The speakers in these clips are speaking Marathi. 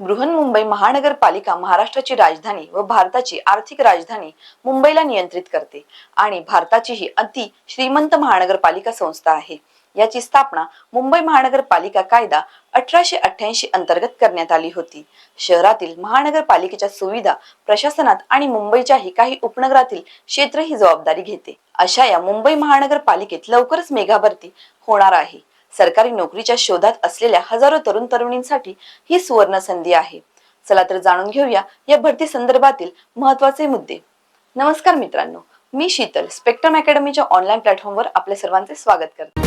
बृहन्मुंबई महानगरपालिका महाराष्ट्राची राजधानी व भारताची आर्थिक राजधानी मुंबईला नियंत्रित करते आणि भारताची ही अति श्रीमंत महानगरपालिका संस्था आहे. याची स्थापना मुंबई महानगरपालिका कायदा अठराशे अठ्याऐंशी अंतर्गत करण्यात आली होती. शहरातील महानगरपालिकेच्या सुविधा प्रशासनात आणि मुंबईच्याही काही उपनगरातील क्षेत्र ही जबाबदारी घेते. अशा या मुंबई महानगरपालिकेत लवकरच मेघाभरती होणार आहे. सरकारी नोकरीच्या शोधात असलेल्या हजारो तरुण तरुणींसाठी ही सुवर्ण संधी आहे. चला तर जाणून घेऊया या भरती संदर्भातील महत्त्वाचे मुद्दे. नमस्कार मित्रांनो मी शीतल स्पेक्ट्रम अकॅडमीच्या ऑनलाईन प्लॅटफॉर्मवर आपल्या सर्वांचे स्वागत करते.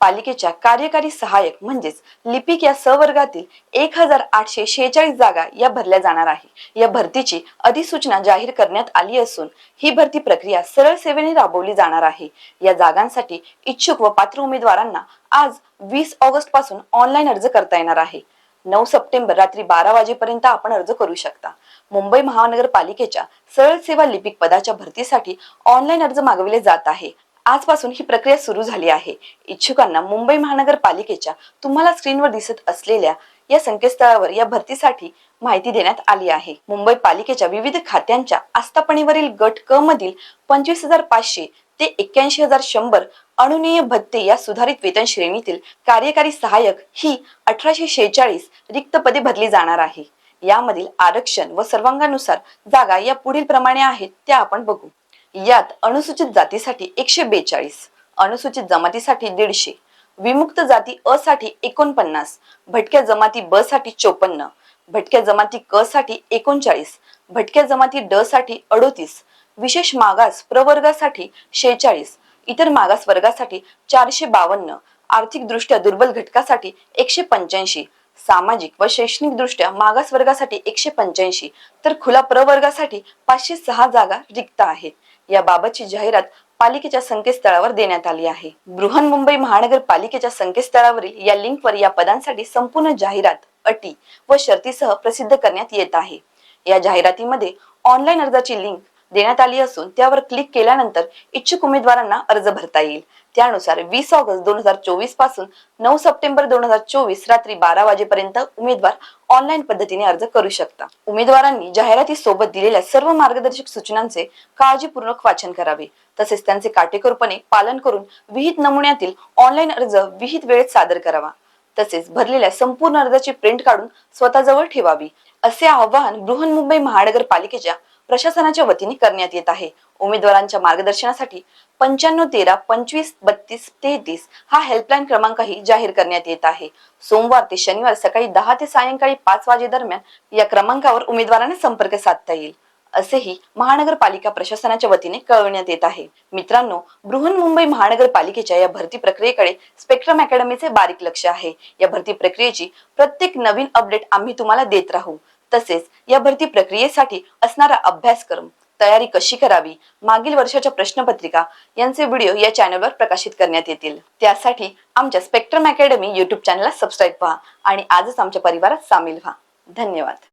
पालिकेच्या कार्यकारी सहाय्यक म्हणजेच लिपिक या सवर्गातील एक हजार आठशे शेहेचाळीस जागा या भरल्या जाणार आहे. या भरतीची अधिसूचना जाहीर करण्यात आली असून ही भरती प्रक्रिया सरळ सेवेने राबवली जाणार आहे. या जागांसाठी इच्छुक व पात्र उमेदवारांना आज वीस ऑगस्टपासून ऑनलाईन अर्ज करता येणार आहे. नऊ सप्टेंबर रात्री बारा वाजेपर्यंत आपण अर्ज करू शकता. मुंबई महानगरपालिकेच्या सरळ सेवा लिपिक पदाच्या भरतीसाठी ऑनलाईन अर्ज मागविले जात आहे. आजपासून ही प्रक्रिया सुरू झाली आहे. इच्छुकांना मुंबई महानगरपालिकेच्या तुम्हाला स्क्रीनवर दिसत असलेल्या या संकेतस्थळावर या भरतीसाठी माहिती देण्यात आली आहे. मुंबई पालिकेच्या विविध खात्यांच्या आस्थापनेवरील गट क मधील पंचवीस हजार पाचशे ते एक्क्याऐंशी हजार शंभर अनुनीय भत्ते या सुधारित वेतन श्रेणीतील कार्यकारी सहाय्यक ही अठराशे शेहेचाळीस रिक्त पदे भरली जाणार आहे. यामधील आरक्षण व सर्वांगानुसार जागा या पुढील प्रमाणे आहेत त्या आपण बघू. यात अनुसूचित जातीसाठी एकशे बेचाळीस अनुसूचित जमातीसाठी दीडशे विमुक्त जाती अ साठी एकोणपन्नास भटक्या जमाती ब साठी चोपन्न भटक्या जमाती क साठी एकोणचाळीस भटक्या जमाती ड साठी अडोतीस विशेष मागास प्रवर्गासाठी शेहेचाळीस इतर मागास वर्गासाठी चारशे बावन्न आर्थिकदृष्ट्या दुर्बल घटकासाठी एकशे पंच्याऐंशी सामाजिक व शैक्षणिक दृष्ट्या मागास वर्गासाठी एकशे पंच्याऐंशी तर खुला प्रवर्गासाठी पाचशे सहा जागा रिक्त आहेत. याबाबतची जाहिरात पालिकेच्या संकेतस्थळावर देण्यात आली आहे. बृहन्मुंबई महानगरपालिकेच्या संकेतस्थळावरील या लिंकवर या पदांसाठी संपूर्ण जाहिरात अटी व शर्तीसह प्रसिद्ध करण्यात येत आहे. या जाहिरातीमध्ये ऑनलाईन अर्जाची लिंक देण्यात आली असून त्यावर क्लिक केल्यानंतर इच्छुक उमेदवारांना अर्ज भरता येईल. त्यानुसार वीस ऑगस्ट दोन हजार चोवीसपासून नऊ सप्टेंबर दोन हजार चोवीस रात्री बारा वाजेपर्यंत उमेदवार ऑनलाईन पद्धतीने अर्ज करू शकता. उमेदवारांनी जाहिराती सोबत दिलेल्या सर्व मार्गदर्शक सूचनांचे काळजीपूर्वक वाचन करावे. तसेच त्यांचे काटेकोरपणे पालन करून विहित नमुन्यातील ऑनलाईन अर्ज विहित वेळेत सादर करावा. तसेच भरलेल्या संपूर्ण अर्जाची प्रिंट काढून स्वतःजवळ ठेवावी. असे आवाहन बृहन्मुंबई महानगरपालिकेच्या प्रशासनाच्या वतीने करण्यात येत आहे. उमेदवारांच्या मार्गदर्शनासाठी पंच्याण्णव तेरा पंचवीस बत्तीस तेहतीस हा हेल्पलाईन क्रमांकही जाहीर करण्यात येत आहे. सोमवार ते शनिवार सकाळी दहा ते सायंकाळी पाच वाजे दरम्यान या क्रमांकावर उमेदवारांना संपर्क साधता येईल. असेही महानगरपालिका प्रशासनाच्या वतीने कळवण्यात येत आहे. मित्रांनो बृहन्मुंबई महानगरपालिकेच्या या भरती प्रक्रियेकडे स्पेक्ट्रम अकॅडमीचे बारीक लक्ष आहे. या भरती प्रक्रियेची प्रत्येक नवीन अपडेट आम्ही तुम्हाला देत राहू. तसेच या भरती प्रक्रियेसाठी असणारा अभ्यासक्रम तयारी कशी करावी मागील वर्षाच्या प्रश्नपत्रिका यांचे व्हिडिओ या चॅनलवर प्रकाशित करण्यात येतील. त्यासाठी आमच्या स्पेक्ट्रम अकॅडमी युट्यूब चॅनलला सबस्क्राईब व्हा आणि आजच आमच्या परिवारात सामील व्हा. धन्यवाद.